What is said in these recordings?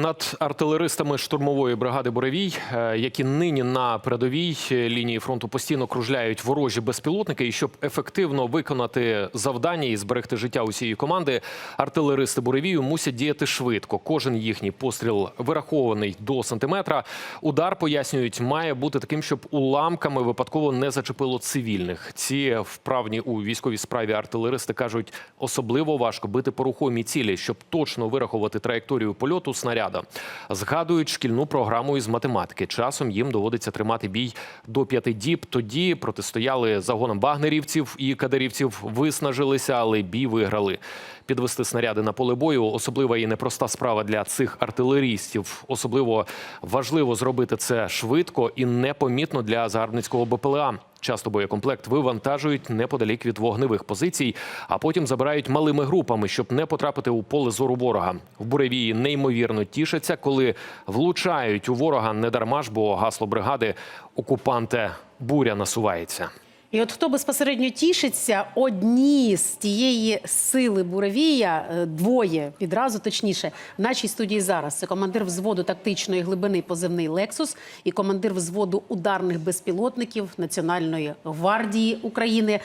Над артилеристами штурмової бригади Буревій, е, які нині на передовій лінії фронту постійно кружляють ворожі безпілотники, і щоб ефективно виконати завдання і зберегти життя усієї команди, артилеристи Буревію мусять діяти швидко. Кожен їхній постріл вирахований до сантиметра. Удар пояснюють, має бути таким, щоб уламками випадково не зачепило цивільних. Ці вправні у військовій справі артилеристи кажуть, особливо важко бити по рухомій цілі, щоб точно вирахувати траєкторію польоту снаряда. Згадують шкільну програму із математики. Часом їм доводиться тримати бій до п'яти діб. Тоді протистояли загонам багнерівців і кадирівців, виснажилися, але бій виграли. Підвести снаряди на поле бою особлива і непроста справа для цих артилерістів. Особливо важливо зробити це швидко і непомітно для загарбницького БПЛА. Часто боєкомплект вивантажують неподалік від вогневих позицій, а потім забирають малими групами, щоб не потрапити у поле зору ворога. В буревії неймовірно тішаться, коли влучають у ворога недарма ж, бо гасло бригади окупанте буря насувається. І от хто безпосередньо тішиться, одні з тієї сили буревія, е, двоє відразу точніше, в нашій студії зараз. Це командир взводу тактичної глибини позивний Лексус і командир взводу ударних безпілотників Національної гвардії України,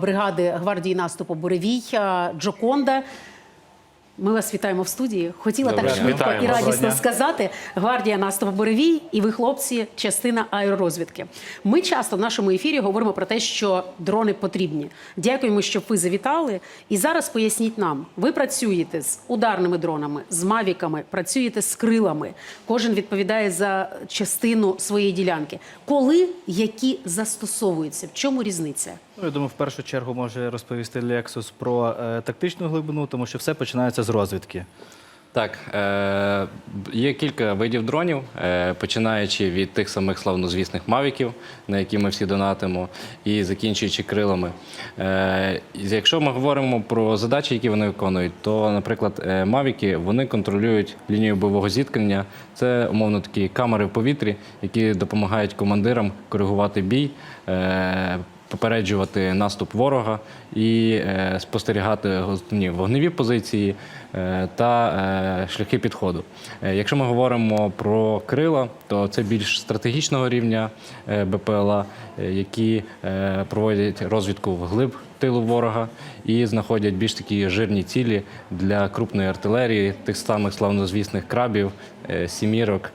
бригади гвардії наступу Буревій Джоконда. Ми вас вітаємо в студії. Хотіла Добре, так швидко і радісно сказати. Гвардія наступу Буревій, і ви, хлопці, частина аеророзвідки. Ми часто в нашому ефірі говоримо про те, що дрони потрібні. Дякуємо, що ви завітали. І зараз поясніть нам: ви працюєте з ударними дронами, з мавіками, працюєте з крилами. Кожен відповідає за частину своєї ділянки. Коли які застосовуються? В чому різниця? Ну, я думаю, в першу чергу може розповісти Lexus про е, тактичну глибину, тому що все починається з розвідки. Так, е, є кілька видів дронів, е, починаючи від тих самих славнозвісних мавіків, на які ми всі донатимо, і закінчуючи крилами. Е, якщо ми говоримо про задачі, які вони виконують, то, наприклад, е, мавіки вони контролюють лінію бойового зіткнення. Це умовно такі камери в повітрі, які допомагають командирам коригувати бій. Е, попереджувати наступ ворога і е, спостерігати вогневі позиції е, та е, шляхи підходу. Якщо ми говоримо про крила, то це більш стратегічного рівня БПЛА, які проводять розвідку вглиб тилу ворога і знаходять більш такі жирні цілі для крупної артилерії, тих самих славнозвісних крабів, сімірок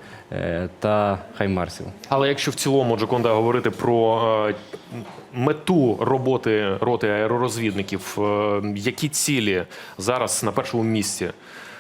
та хаймарсів. Але якщо в цілому Джоконда говорити про е, мету роботи роти аеророзвідників, е, які цілі зараз на першому місці?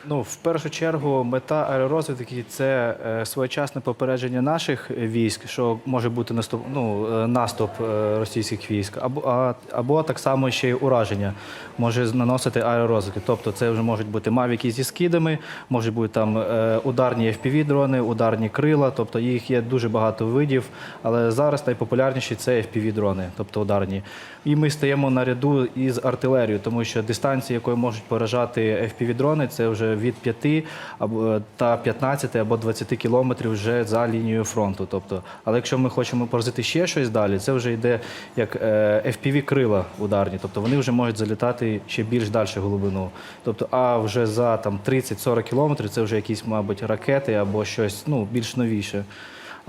Ну, в першу чергу, мета аеророзвідки це е, своєчасне попередження наших військ, що може бути наступ, ну, е, наступ е, російських військ, або, а, або так само ще й ураження може наносити аеророзвідки. Тобто це вже можуть бути мавіки зі скидами, можуть бути там ударні FPV-дрони, ударні крила, тобто їх є дуже багато видів, але зараз найпопулярніші це FPV-дрони, тобто ударні. І ми стаємо на ряду із артилерією, тому що дистанції, якою можуть поражати FPV-дрони, це вже від 5 або та 15 або 20 кілометрів вже за лінією фронту. Тобто, але якщо ми хочемо поразити ще щось далі, це вже йде як е, FPV-крила ударні, тобто вони вже можуть залітати ще більш далі глибину. Тобто, а вже за там 30-40 кілометрів це вже якісь, мабуть, ракети або щось ну, більш новіше.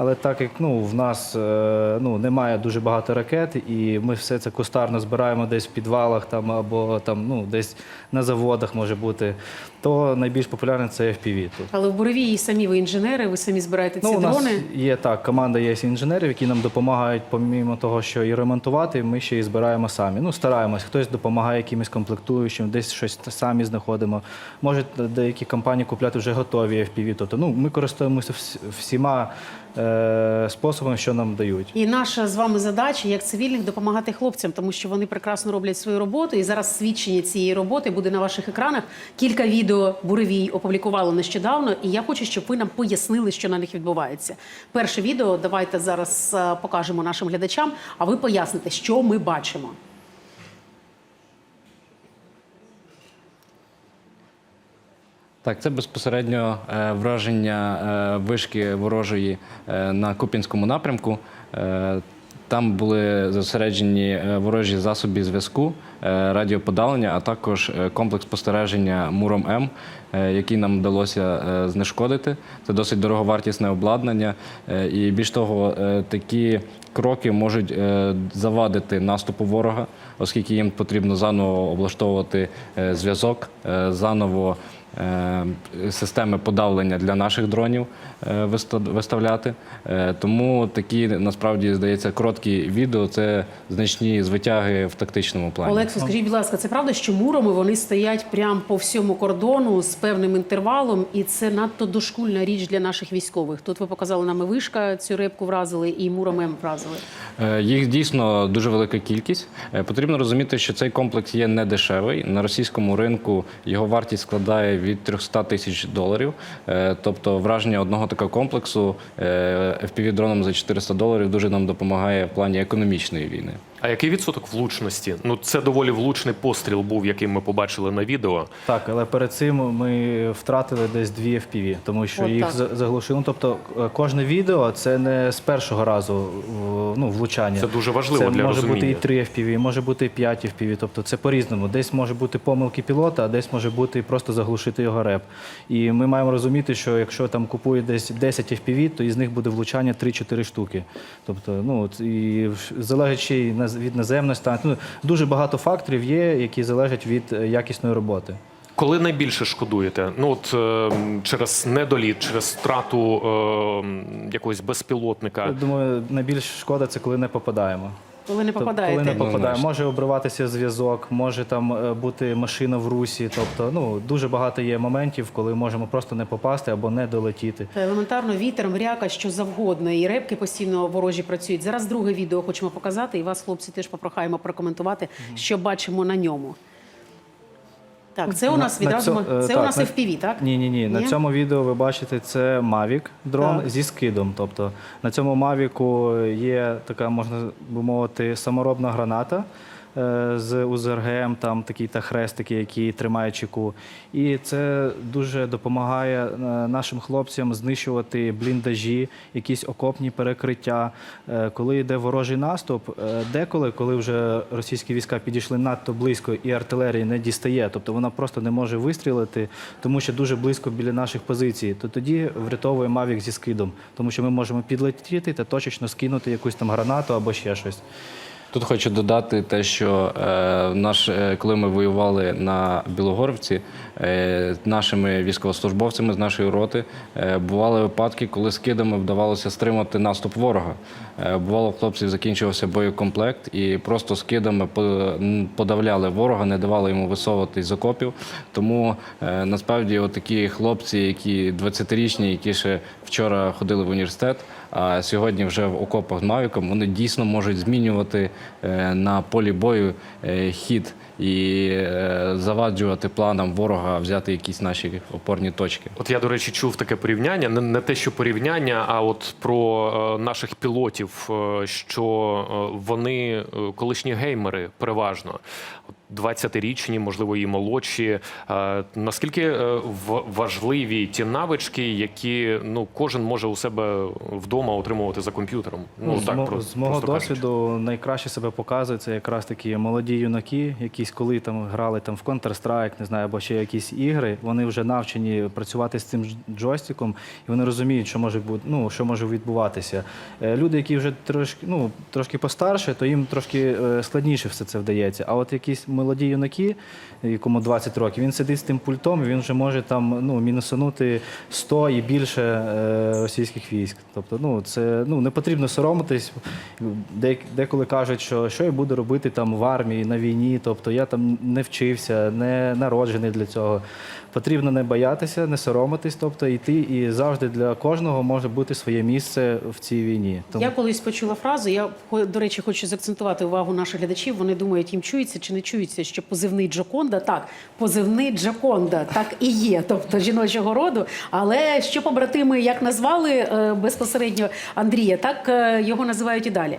Але так як ну, в нас е, ну, немає дуже багато ракет, і ми все це кустарно збираємо десь в підвалах там, або там, ну, десь на заводах може бути, то найбільш популярне це FPV. Тут. Але в Буревії самі ви інженери, ви самі збираєте ці Ну, у нас дрони. є так, команда є інженерів, які нам допомагають, помімо того, що і ремонтувати, ми ще і збираємо самі. Ну, стараємось, хтось допомагає якимось комплектуючим, десь щось самі знаходимо. Може, деякі компанії купляти вже готові FPV. Тобто, ну, ми користуємося всіма е, способами, що нам дають. І наша з вами задача як цивільних допомагати хлопцям, тому що вони прекрасно роблять свою роботу. І зараз свідчення цієї роботи буде на ваших екранах. Кілька відео буревій опублікували нещодавно, і я хочу, щоб ви нам пояснили, що на них відбувається. Перше відео давайте зараз е, покажемо нашим глядачам, а ви поясните, що ми бачимо. Так, це безпосередньо е, враження е, вишки ворожої е, на Куп'янському напрямку. Там були зосереджені ворожі засоби зв'язку, радіоподалення, а також комплекс спостереження Муром М, який нам вдалося знешкодити. Це досить дороговартісне обладнання. І більш того, такі кроки можуть завадити наступу ворога, оскільки їм потрібно заново облаштовувати зв'язок, заново системи подавлення для наших дронів е, виставляти. Е, Тому такі насправді здається короткі відео це значні звитяги в тактичному плані. Олексу, скажіть, будь ласка, це правда, що мурами вони стоять прямо по всьому кордону з певним інтервалом, і це надто дошкульна річ для наших військових. Тут ви показали нам і вишка, цю рибку вразили, і мурами вразили. Е, Їх дійсно дуже велика кількість. Е, Потрібно розуміти, що цей комплекс є не дешевий. На російському ринку його вартість складає від 300 тисяч доларів. Е, Тобто враження одного такого комплексу fpv дроном за 400 доларів дуже нам допомагає в плані економічної війни. А який відсоток влучності? Ну це доволі влучний постріл був, який ми побачили на відео. Так, але перед цим ми втратили десь дві FPV, тому що От їх так. заглушили. Ну, тобто е, кожне відео це не з першого разу ну, влучання. Це дуже важливо це для може розуміння. бути і 3 FPV, може бути і 5 FPV, тобто це по-різному. Десь може бути помилки пілота, а десь може бути просто заглушити його реп. І ми маємо розуміти, що якщо там купує десь 10 FPV, то із них буде влучання 3-4 штуки. Тобто, ну і й наз- від наземності. Ну, дуже багато факторів є, які залежать від е, якісної роботи. Коли найбільше шкодуєте? Ну от е, через недоліт, через втрату е, якогось безпілотника. Я думаю, найбільше шкода це коли не попадаємо. Коли не попадає, попадаєте. Коли не попадає, Однозначно. може обриватися зв'язок, може там е, бути машина в русі. Тобто, ну дуже багато є моментів, коли можемо просто не попасти або не долетіти. Та Елементарно вітер, мряка, що завгодно, і репки постійно ворожі працюють. Зараз друге відео хочемо показати, і вас, хлопці, теж попрохаємо прокоментувати, що бачимо на ньому. Так, це у нас На- на відразу цьо- ми- е, це у так, нас на- FPV, так? Ні, ні, ні. На Ні? цьому відео ви бачите, це Mavic дрон Так. зі скидом. Тобто на цьому Mavic є така, можна би мовити, саморобна граната. Е, З УЗРГМ, там такі та хрестики, які тримають чеку. І це дуже допомагає е, нашим хлопцям знищувати бліндажі, якісь окопні перекриття. Е, Коли йде ворожий наступ, деколи, коли вже російські війська підійшли надто близько і артилерія не дістає, тобто вона просто не може вистрілити, тому що дуже близько біля наших позицій, то тоді врятовує Мавік зі скидом, тому що ми можемо підлетіти та точечно скинути якусь там гранату або ще щось. Тут хочу додати те, що е, наш, е, коли ми воювали на Білогорівці, е, нашими військовослужбовцями з нашої роти е, бували випадки, коли скидами вдавалося стримати наступ ворога. Е, бувало, хлопців закінчився боєкомплект і просто скидами по- подавляли ворога, не давали йому висовуватись з окопів. Тому е, насправді такі хлопці, які 20-річні, які ще вчора ходили в університет, а сьогодні вже в окопах Мавіком, вони дійсно можуть змінювати е, на полі бою е, хід і е, заваджувати планам ворога взяти якісь наші опорні точки. От я, до речі, чув таке порівняння. Не, те, що порівняння, а от про наших пілотів, що вони колишні геймери переважно. От 20-річні, можливо, і молодші. Е, Наскільки е, важливі ті навички, які ну кожен може у себе вдома отримувати за комп'ютером? Ну, з, так, мо- про- з мого просто кажучи. досвіду найкраще себе показує це якраз такі молоді юнаки, якісь коли там грали там в Counter-Strike, не знаю, або ще якісь ігри. Вони вже навчені працювати з цим дж- джойстиком, і вони розуміють, що може бути, ну що може відбуватися. Е, Люди, які вже трошки ну трошки постарше, то їм трошки складніше все це вдається. А от якісь молоді юнаки, якому 20 років, він сидить з тим пультом, він вже може там ну мінусанути 100 і більше е, російських військ. Тобто, ну це ну не потрібно соромитись. Де, деколи кажуть, що що я буду робити там в армії на війні. Тобто я там не вчився, не народжений для цього. Потрібно не боятися, не соромитись, тобто йти і завжди для кожного може бути своє місце в цій війні. Тому Я колись почула фразу. Я до речі, хочу заакцентувати увагу наших глядачів. Вони думають, їм чується чи не чується, що позивний Джоконда так, позивний Джоконда так і є, тобто жіночого роду. Але що побратими як назвали е, безпосередньо Андрія, так е, його називають і далі.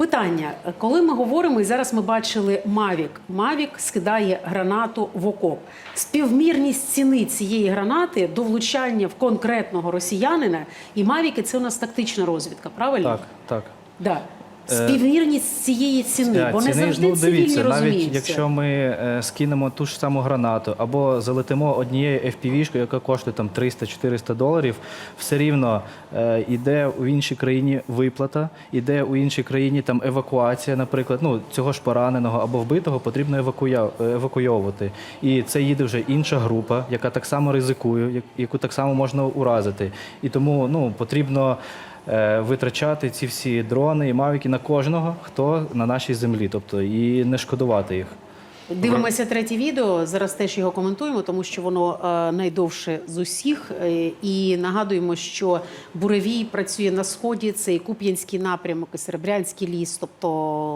Питання, коли ми говоримо, і зараз ми бачили Мавік. Мавік скидає гранату в окоп. Співмірність ціни цієї гранати до влучання в конкретного росіянина і Мавіки це у нас тактична розвідка, правильно? так, так. Да. Співмірність цієї ціни, бо не завжди ну, дивіться, навіть якщо ми е, скинемо ту ж саму гранату або залетимо однією FPV-шкою, яка коштує там 300-400 доларів, все рівно е, іде у іншій країні виплата, іде у іншій країні там евакуація, наприклад, ну цього ж пораненого або вбитого потрібно евакуя- евакуйовувати. І це їде вже інша група, яка так само ризикує, яку так само можна уразити. І тому ну потрібно е, витрачати ці всі дрони і мавіки на кожного, хто на нашій землі, тобто і не шкодувати їх. Дивимося третє відео. Зараз теж його коментуємо, тому що воно е, найдовше з усіх. Е, І нагадуємо, що буревій працює на сході. Це і Куп'янський напрямок, і Серебрянський ліс, тобто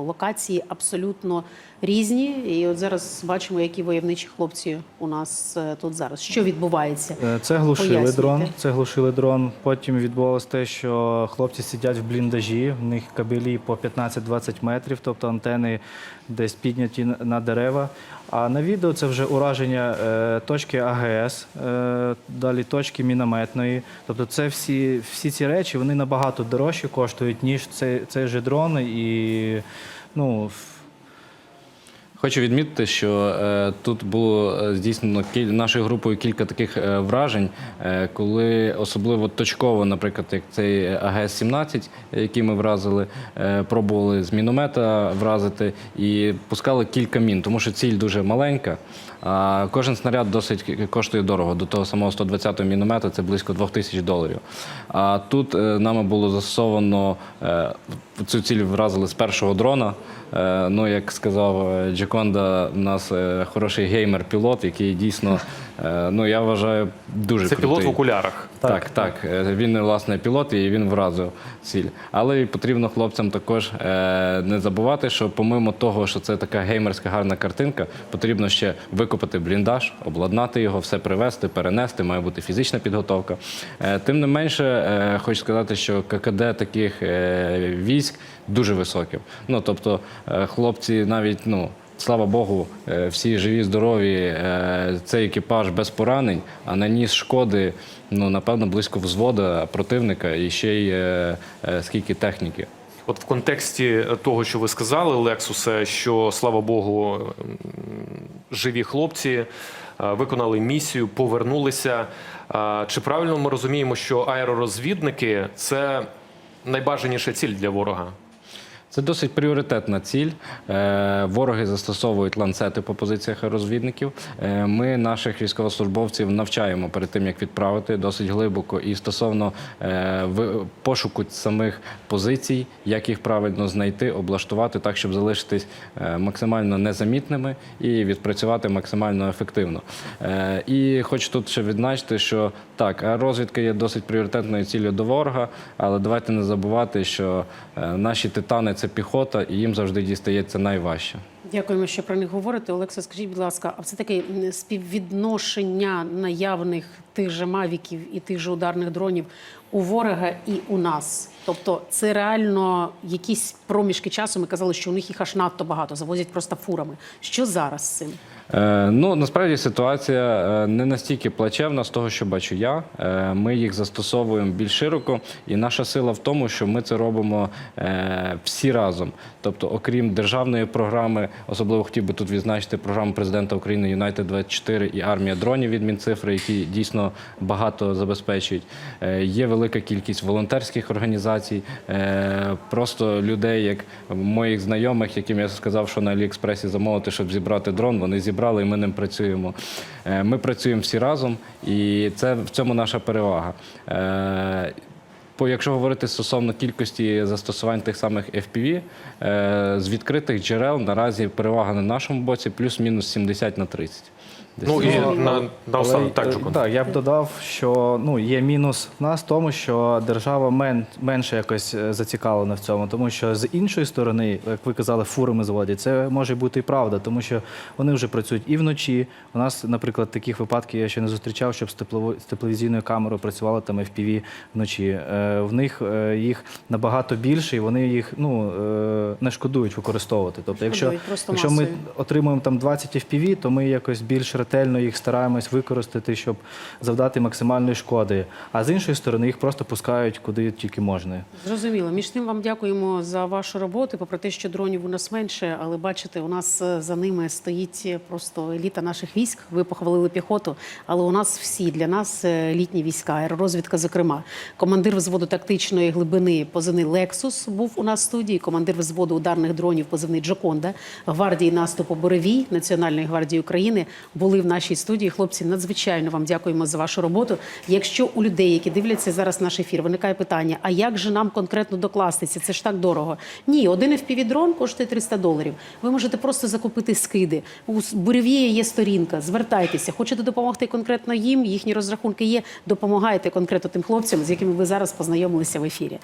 локації абсолютно різні. І от зараз бачимо, які войовничі хлопці у нас е, тут зараз. Що відбувається? Е, Це глушили Пояснюйте. дрон. Це глушили дрон. Потім відбувалося те, що хлопці сидять в бліндажі, в них кабелі по 15-20 метрів, тобто антени десь підняті на- дерева. А на відео це вже ураження е, точки АГС, далі точки мінометної. Тобто, це всі, всі ці речі вони набагато дорожче коштують, ніж цей, цей же дрон. І ну, Хочу відмітити, що е, тут було е, здійснено кіль- нашою групою кілька таких е, вражень, коли особливо точково, наприклад, як цей АГС-17, який ми вразили, пробували з міномета вразити і пускали кілька мін, тому що ціль дуже маленька. Кожен снаряд досить коштує дорого. До того самого 120-го міномета це близько 2000 доларів. А тут е, нами було застосовано е, цю ціль вразили з першого дрона. Е, Ну, як сказав Джеконда, у нас хороший геймер-пілот, який дійсно, ну я вважаю, дуже Це пілот в окулярах. Так, так. Е, Він власне пілот і він вразив ціль. Але і потрібно хлопцям також не забувати, що помимо того, що це така геймерська гарна картинка, потрібно ще викопати бліндаж, обладнати його, все привезти, перенести, має бути фізична підготовка. Е, Тим не менше, е, хочу сказати, що ККД таких е, військ дуже високе. Ну тобто, хлопці навіть ну. Слава Богу, всі живі, здорові. Цей екіпаж без поранень, а наніс шкоди, ну напевно, близько взвода противника і ще й скільки техніки. От в контексті того, що ви сказали, Лексусе, що слава Богу, живі хлопці е, виконали місію, повернулися. Е, Чи правильно ми розуміємо, що аеророзвідники це найбажаніша ціль для ворога? Це досить пріоритетна ціль. Е, Вороги застосовують ланцети по позиціях розвідників. Е, Ми наших військовослужбовців навчаємо перед тим, як відправити досить глибоко і стосовно е, пошуку самих позицій, як їх правильно знайти, облаштувати так, щоб залишитись максимально незамітними і відпрацювати максимально ефективно. І хочу тут ще відзначити, що так, розвідка є досить пріоритетною ціллю до ворога, але давайте не забувати, що е, наші титани це піхота, і їм завжди дістається найважче. Дякуємо, що про них говорите. Олекса, скажіть, будь ласка, а все таки співвідношення наявних тих же мавіків і тих же ударних дронів у ворога і у нас? Тобто, це реально якісь проміжки часу. Ми казали, що у них їх аж надто багато, завозять просто фурами. Що зараз з цим? Е, ну насправді ситуація е, не настільки плачевна з того, що бачу я. Е, ми їх застосовуємо більш широко, і наша сила в тому, що ми це робимо всі разом. Тобто, окрім державної програми, особливо хотів би тут відзначити програму президента України Юнайтед 24 і армія дронів від Мінцифри, які дійсно багато забезпечують. Є велика кількість волонтерських організацій, просто людей, як моїх знайомих, яким я сказав, що на Аліекспресі замовити, щоб зібрати дрон. Вони зібрали, і ми ним працюємо. Е, Ми працюємо всі разом, і це в цьому наша перевага. Е, по, якщо говорити стосовно кількості застосувань тих самих FPV, е, з відкритих джерел наразі перевага на нашому боці плюс-мінус 70 на 30. Десь Ну і так. на, Але, наостанок, так, е, Джокон. так, я б додав, що ну, є мінус в нас в тому, що держава мен, менше якось е, зацікавлена в цьому, тому що з іншої сторони, як ви казали, фурами зводять, це може бути і правда, тому що вони вже працюють і вночі. У нас, наприклад, таких випадків я ще не зустрічав, щоб з, теплово, з тепловізійною камерою працювали там FPV вночі. Е, в них е, їх набагато більше, і вони їх ну, е, не шкодують використовувати. Тобто, якщо, якщо ми отримуємо там 20 FPV, то ми якось більш ретельно їх стараємось використати, щоб завдати максимальної шкоди. А з іншої сторони їх просто пускають куди тільки можна. Зрозуміло. Між тим вам дякуємо за вашу роботу. Попри те, що дронів у нас менше, але бачите, у нас е, за ними стоїть просто еліта наших військ. Ви похвалили піхоту, але у нас всі для нас е, літні війська, аеророзвідка, зокрема. Командир взводу тактичної глибини позивний Лексус був у нас в студії. Командир взводу ударних дронів позивний Джоконда, гвардії наступу Боревій Національної гвардії України були в нашій студії. Хлопці, надзвичайно вам дякуємо за вашу роботу. Якщо у людей, які дивляться зараз наш ефір, виникає питання: а як же нам конкретно докластися? Це ж так дорого. Ні, один FPV-дрон коштує 300 доларів. Ви можете просто закупити скиди. У Буревія є сторінка. Звертайтеся. Хочете допомогти конкретно їм? Їхні розрахунки є. Допомагайте конкретно тим хлопцям, з якими ви зараз познайомилися в ефірі.